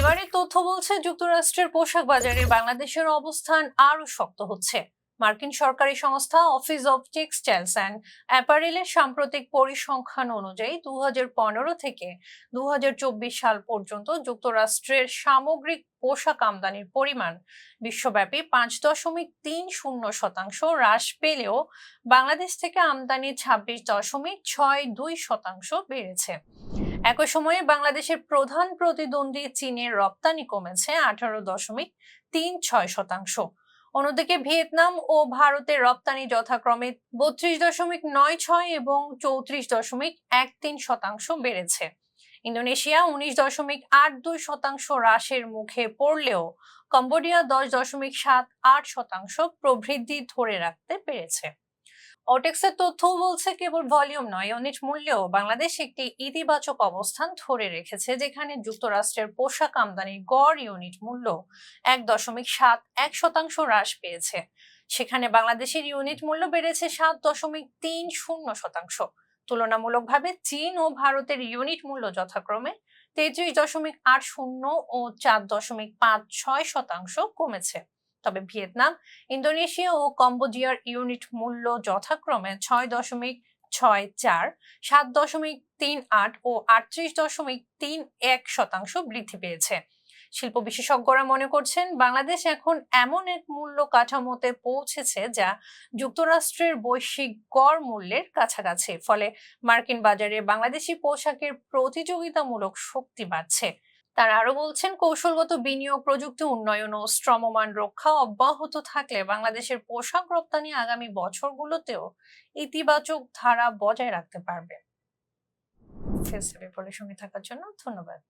এবারে তথ্য বলছে, যুক্তরাষ্ট্রের পোশাক বাজারে বাংলাদেশের অবস্থান আরও শক্ত হচ্ছে। মার্কিন সরকারি সংস্থা অফিস অব টেক্সটাইলস অ্যান্ড অ্যাপারেলের সাম্প্রতিক পরিসংখ্যান অনুযায়ী দুই হাজার পনেরো থেকে দুই হাজার চব্বিশ সাল পর্যন্ত যুক্তরাষ্ট্রের সামগ্রিক পোশাক আমদানির পরিমাণ বিশ্বব্যাপী পাঁচ দশমিক তিন শূন্য শতাংশ হ্রাস পেলেও বাংলাদেশ থেকে আমদানি ছাব্বিশ দশমিক ছয় দুই শতাংশ বেড়েছে। একই সময়ে বাংলাদেশের প্রধান প্রতিদ্বন্দ্বী চীনের রপ্তানি কমেছে আঠারো দশমিক তিন ছয় শতাংশ। অন্যদিকে ভিয়েতনাম ও ভারতের রপ্তানি যথাক্রমে বত্রিশ দশমিক নয় ছয় এবং চৌত্রিশ দশমিক এক তিন শতাংশ বেড়েছে। ইন্দোনেশিয়া উনিশ দশমিক আট দুই শতাংশ হ্রাসের মুখে পড়লেও কম্বোডিয়া দশ দশমিক সাত আট শতাংশ প্রবৃদ্ধি ধরে রাখতে পেরেছে। অটেক্সের তথ্য বলছে কেবল ভলিউম নয় ইউনিট মূল্যেও বাংলাদেশ একটি ইতিবাচক অবস্থান ধরে রেখেছে, যেখানে যুক্তরাষ্ট্রের পোশাক আমদানির গড় ইউনিট মূল্য এক দশমিক সাত এক শতাংশ হ্রাস পেয়েছে। সেখানে বাংলাদেশের ইউনিট মূল্য বেড়েছে সাত দশমিক তিন শূন্য শতাংশ। তুলনামূলকভাবে চীন ও ভারতের ইউনিট মূল্য যথাক্রমে তেত্রিশ দশমিক আট শূন্য ও চার দশমিক পাঁচ ছয় শতাংশ কমেছে। তবে ভিয়েতনাম, ইন্দোনেশিয়া ও কম্বোডিয়ার ইউনিট মূল্য যথাক্রমে ছয় দশমিক ছয় চার, সাত দশমিক তিন আট ও আটত্রিশ দশমিক তিন এক শতাংশ বৃদ্ধি পেয়েছে। শিল্প বিশেষজ্ঞরা মনে করছেন, বাংলাদেশ এখন এমন এক মূল্য কাঠামোতে পৌঁছেছে যা যুক্তরাষ্ট্রের বৈশ্বিক গড় মূল্যের কাছাকাছি, ফলে মার্কিন বাজারে বাংলাদেশি পোশাকের প্রতিযোগিতামূলক শক্তি বাড়ছে। তারা আরও বলছেন, কৌশলগত বিনিয়োগ, প্রযুক্তি উন্নয়ন ও শ্রমমান রক্ষা অব্যাহত থাকলে বাংলাদেশের পোশাক রপ্তানি আগামী বছরগুলোতেও ইতিবাচক ধারা বজায় রাখতে পারবে। ফেসবুকে সঙ্গে থাকার জন্য ধন্যবাদ।